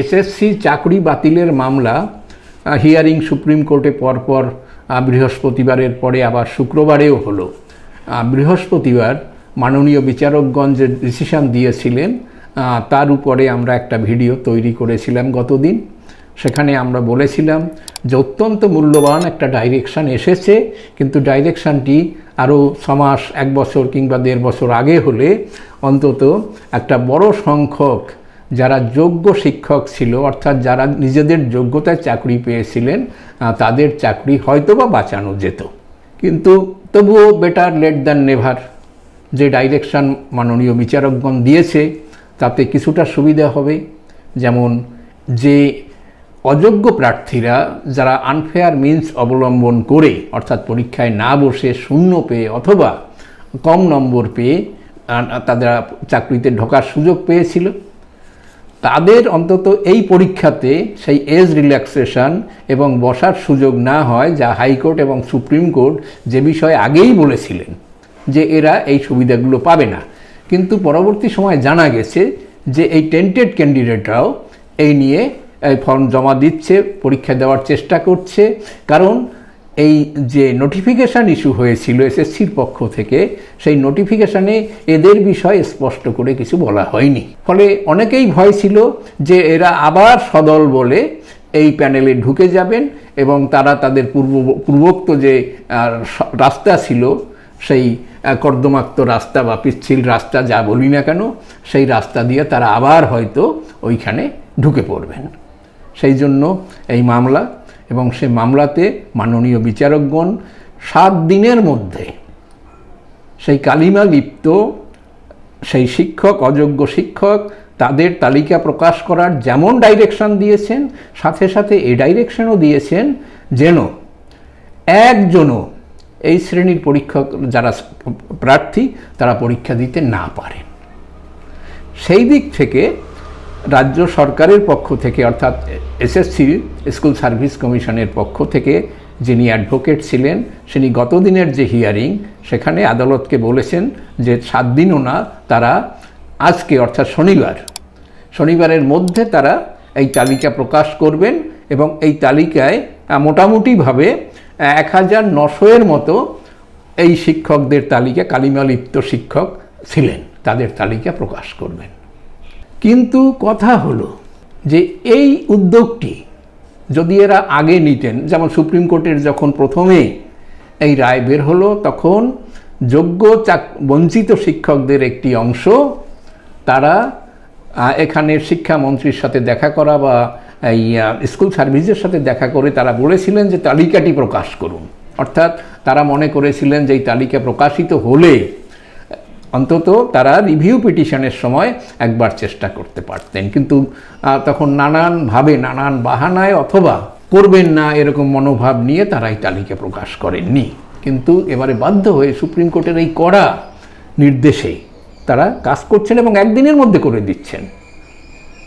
SSC চাকরি বাতিলের মামলা হিয়ারিং সুপ্রিম কোর্টে পরপর বৃহস্পতিবারের পরে আবার শুক্রবারেও হলো। বৃহস্পতিবার মাননীয় বিচারকগণ যে ডিসিশন দিয়েছিলেন তার উপরে আমরা একটা ভিডিও তৈরি করেছিলাম গতদিন। সেখানে আমরা বলেছিলাম যে অত্যন্ত মূল্যবান একটা ডাইরেকশন এসেছে, কিন্তু ডাইরেকশনটি আরও ছমাস, এক বছর কিংবা দেড় বছর আগে হলে অন্তত একটা বড় সংখ্যক যারা যোগ্য শিক্ষক ছিল, অর্থাৎ যারা নিজেদের যোগ্যতায় চাকরি পেয়েছিলেন তাদের চাকরি হয়তোবা বাঁচানো যেত। কিন্তু তবুও বেটার লেট দ্যান নেভার যে ডাইরেকশন মাননীয় বিচারকগণ দিয়েছে, তাতে কিছুটা সুবিধা হবে। যেমন যে অযোগ্য প্রার্থীরা যারা আনফেয়ার মিন্স অবলম্বন করে, অর্থাৎ পরীক্ষায় না বসে, শূন্য পেয়ে অথবা কম নম্বর পেয়ে তাদের চাকরিতে ঢোকার সুযোগ পেয়েছিল তাদের অন্তত এই পরীক্ষাতে সেই এজ রিল্যাক্সেশন এবং বসার সুযোগ না হয়, যা হাইকোর্ট এবং সুপ্রিম কোর্ট যে বিষয়ে আগেই বলেছিলেন যে এরা এই সুবিধাগুলো পাবে না। কিন্তু পরবর্তী সময় জানা গেছে যে এই টেন্টেড ক্যান্ডিডেটরাও এই নিয়ে ফর্ম জমা দিচ্ছে, পরীক্ষা দেওয়ার চেষ্টা করছে। কারণ এই যে নোটিফিকেশান ইস্যু হয়েছিল এসএসসির পক্ষ থেকে, সেই নোটিফিকেশানে এদের বিষয়ে স্পষ্ট করে কিছু বলা হয়নি। ফলে অনেকেই ভয় ছিল যে এরা আবার সদল বলে এই প্যানেলে ঢুকে যাবেন এবং তারা তাদের পূর্ব, পূর্বোক্ত যে রাস্তা ছিল, সেই কর্দমাক্ত রাস্তা বা পিচ্ছিল রাস্তা যা বলি না কেন, সেই রাস্তা দিয়ে তারা আবার হয়তো ওইখানে ঢুকে পড়বেন। সেই জন্য এই মামলা এবং সে মামলাতে মাননীয় বিচারকগণ সাত দিনের মধ্যে সেই কালিমা লিপ্ত সেই শিক্ষক, অযোগ্য শিক্ষক তাদের তালিকা প্রকাশ করার যেমন ডাইরেকশন দিয়েছেন, সাথে সাথে এই ডাইরেকশনও দিয়েছেন যেন একজনও এই শ্রেণির পরীক্ষক যারা প্রার্থী তারা পরীক্ষা দিতে না পারেন। সেই দিক থেকে রাজ্য সরকারের পক্ষ থেকে, অর্থাৎ এসএসসি স্কুল সার্ভিস কমিশনের পক্ষ থেকে যিনি অ্যাডভোকেট ছিলেন, তিনি গতদিনের যে হিয়ারিং, সেখানে আদালতকে বলেছেন যে সাত দিনও না, তারা আজকে, অর্থাৎ শনিবার, শনিবারের মধ্যে তারা এই তালিকা প্রকাশ করবেন এবং এই তালিকায় মোটামুটিভাবে এক হাজার নশোয়ের মতো এই শিক্ষকদের তালিকা কালিমালিপ্ত শিক্ষক ছিলেন, তাদের তালিকা প্রকাশ করবেন। কিন্তু কথা হলো যে এই উদ্যোগটি যদি এরা আগে নিতেন, যেমন সুপ্রিম কোর্টের যখন প্রথমে এই রায় বের হলো, তখন যোগ্য চাক, বঞ্চিত শিক্ষকদের একটি অংশ তারা এখানে শিক্ষামন্ত্রীর সাথে দেখা করা বা এই স্কুল সার্ভিসের সাথে দেখা করে তারা বলেছিলেন যে তালিকাটি প্রকাশ করুন। অর্থাৎ তারা মনে করেছিলেন যে এই তালিকা প্রকাশিত হলে অন্তত তারা রিভিউ পিটিশনের সময় একবার চেষ্টা করতে পারতেন। কিন্তু তখন নানানভাবে, নানান বাহানায় অথবা করবেন না এরকম মনোভাব নিয়ে তারা এই তালিকা প্রকাশ করেননি। কিন্তু এবারে বাধ্য হয়ে সুপ্রিম কোর্টের এই কড়া নির্দেশে তারা কাজ করছেন এবং একদিনের মধ্যে করে দিচ্ছেন।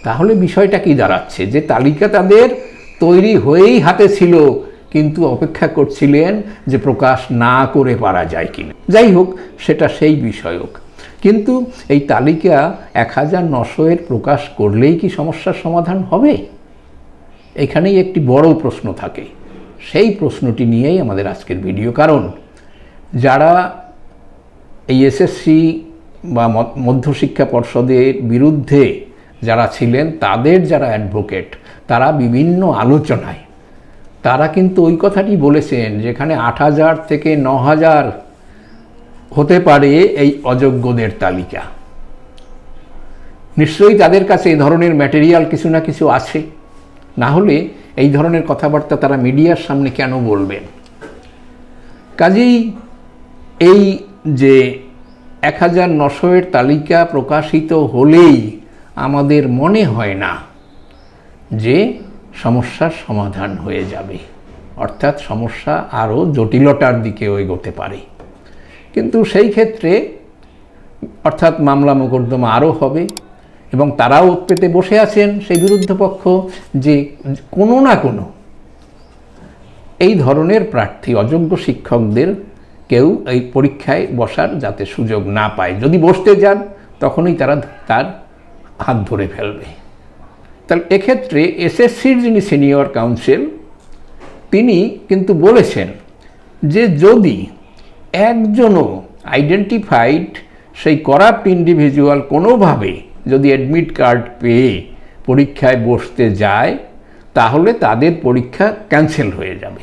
তাহলে বিষয়টা কি দাঁড়াচ্ছে? যে তালিকা তাদের তৈরি হয়েই হাতে ছিল কিন্তু অপেক্ষা করছিলেন যে প্রকাশ না করে পারা যায় কিনা। যাই হোক, সেটা সেই বিষয়ক কিন্তু এই তালিকা এক হাজার নশো এর প্রকাশ করলেই কি সমস্যার সমাধান হবে? এখানেই একটি বড় প্রশ্ন থাকে। সেই প্রশ্নটি নিয়েই আমাদের আজকের ভিডিও। কারণ যারা এই এসএসসি বা মধ্যশিক্ষা পর্ষদের বিরুদ্ধে যারা ছিলেন, তাদের যারা অ্যাডভোকেট, তারা বিভিন্ন আলোচনায় তারা কিন্তু ওই কথাটি বলেছেন, যেখানে আট হাজার থেকে ন হাজার হতে পারে এই অযোগ্যদের তালিকা। নিশ্চয়ই তাদের কাছে এই ধরনের ম্যাটেরিয়াল কিছু না কিছু আছে। না হলে এই ধরনের কথাবার্তা তারা মিডিয়ার সামনে কেন বলবেন? কাজেই এই যে এক হাজার নশোয়ের তালিকা প্রকাশিত হলেই আমাদের মনে হয় না যে সমস্যার সমাধান হয়ে যাবে। অর্থাৎ সমস্যা আরও জটিলতার দিকে এগোতে পারে। কিন্তু সেই ক্ষেত্রে অর্থাৎ মামলা মোকদ্দমা আরও হবে এবং তারাও পেতে বসে আছেন সেই বিরুদ্ধ পক্ষ যে কোনো না কোনো এই ধরনের প্রার্থী, অযোগ্য শিক্ষকদের কেউ এই পরীক্ষায় বসার যাতে সুযোগ না পায়। যদি বসতে যান, তখনই তারা তার হাত ধরে ফেলবে। তাহলে এক্ষেত্রে এসএসসির যিনি সিনিয়র কাউন্সিল তিনি কিন্তু বলেছেন যে যদি একজনও আইডেন্টিফাইড সেই করাপ্ট ইন্ডিভিজুয়াল কোনোভাবে যদি অ্যাডমিট কার্ড পেয়ে পরীক্ষায় বসতে যায়, তাহলে তাদের পরীক্ষা ক্যান্সেল হয়ে যাবে।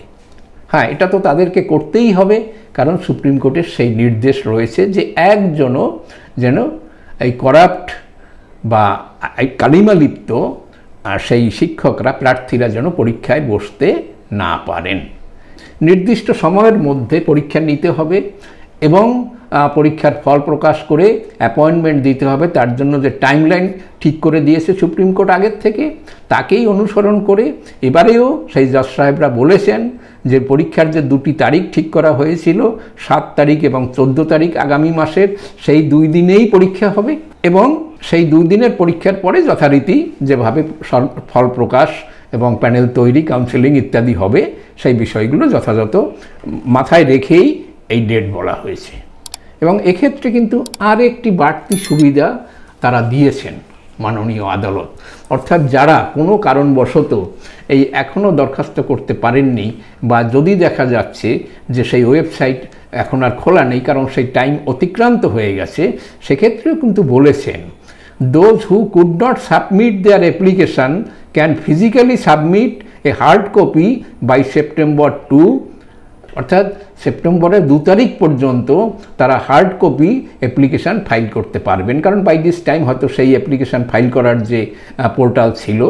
হ্যাঁ এটা তো তাদেরকে করতেই হবে, কারণ সুপ্রিম কোর্টের সেই নির্দেশ রয়েছে যে একজনও যেন এই করাপ্ট বা কালিমালিপ্ত সেই শিক্ষকরা প্রার্থীরা যেন পরীক্ষায় বসতে না পারেন। নির্দিষ্ট সময়ের মধ্যে পরীক্ষা নিতে হবে এবং পরীক্ষার ফল প্রকাশ করে অ্যাপয়েন্টমেন্ট দিতে হবে। তার জন্য যে টাইমলাইন ঠিক করে দিয়েছে সুপ্রিম কোর্ট আগের থেকে, তাকেই অনুসরণ করে এবারেও সেই জজ সাহেবরা বলেছেন যে পরীক্ষার যে দুটি তারিখ ঠিক করা হয়েছিল, সাত তারিখ এবং চোদ্দ তারিখ আগামী মাসের, সেই দুই দিনেই পরীক্ষা হবে এবং সেই দুই দিনের পরীক্ষার পরে যথারীতি যেভাবে ফল প্রকাশ এবং প্যানেল তৈরি কাউন্সেলিং ইত্যাদি হবে, সেই বিষয়গুলো যথাযথ মাথায় রেখেই এই ডেট বলা হয়েছে। এবং এক্ষেত্রে কিন্তু আর একটি বাড়তি সুবিধা তারা দিয়েছেন মাননীয় আদালত। অর্থাৎ যারা কোনো কারণবশত এই এখনও দরখাস্ত করতে পারেননি বা যদি দেখা যাচ্ছে যে সেই ওয়েবসাইট এখন আর খোলা নেই, কারণ সেই টাইম অতিক্রান্ত হয়ে গেছে, সেক্ষেত্রেও কিন্তু বলেছেন those who could not submit their application can physically submit a hard copy by September two অর্থাৎ সেপ্টেম্বরের দু তারিখ পর্যন্ত তারা হার্ড কপি অ্যাপ্লিকেশান ফাইল করতে পারবেন। কারণ বাই দিস টাইম হয়তো সেই অ্যাপ্লিকেশান ফাইল করার যে পোর্টাল ছিল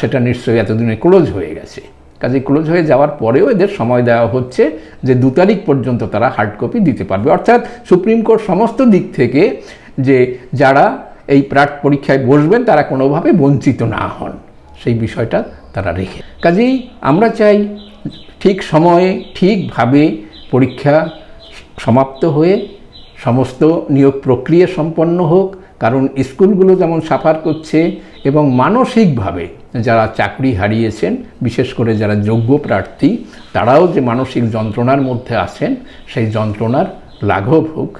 সেটা নিশ্চয়ই এতদিনে ক্লোজ হয়ে গেছে। কাজে ক্লোজ হয়ে যাওয়ার পরেও এদের সময় দেওয়া হচ্ছে যে দু তারিখ পর্যন্ত তারা হার্ড কপি দিতে পারবে। অর্থাৎ সুপ্রিম কোর্ট সমস্ত দিক থেকে যে যারা এই প্রাট পরীক্ষায় বসবেন, তারা কোনোভাবে বঞ্চিত না হন। সেই বিষয়টা তারা রেখে। কাজেই আমরা চাই ঠিক সময়ে, ঠিকভাবে পরীক্ষা সমাপ্ত হয়ে সমস্ত নিয়োগ প্রক্রিয়া সম্পন্ন হোক, কারণ স্কুলগুলো যেমন সাফার করছে এবং মানসিকভাবে যারা চাকরি হারিয়েছেন, বিশেষ করে যারা যোগ্য প্রার্থী, তারাও যে মানসিক যন্ত্রণার মধ্যে আছেন, সেই যন্ত্রণার লাঘব হোক।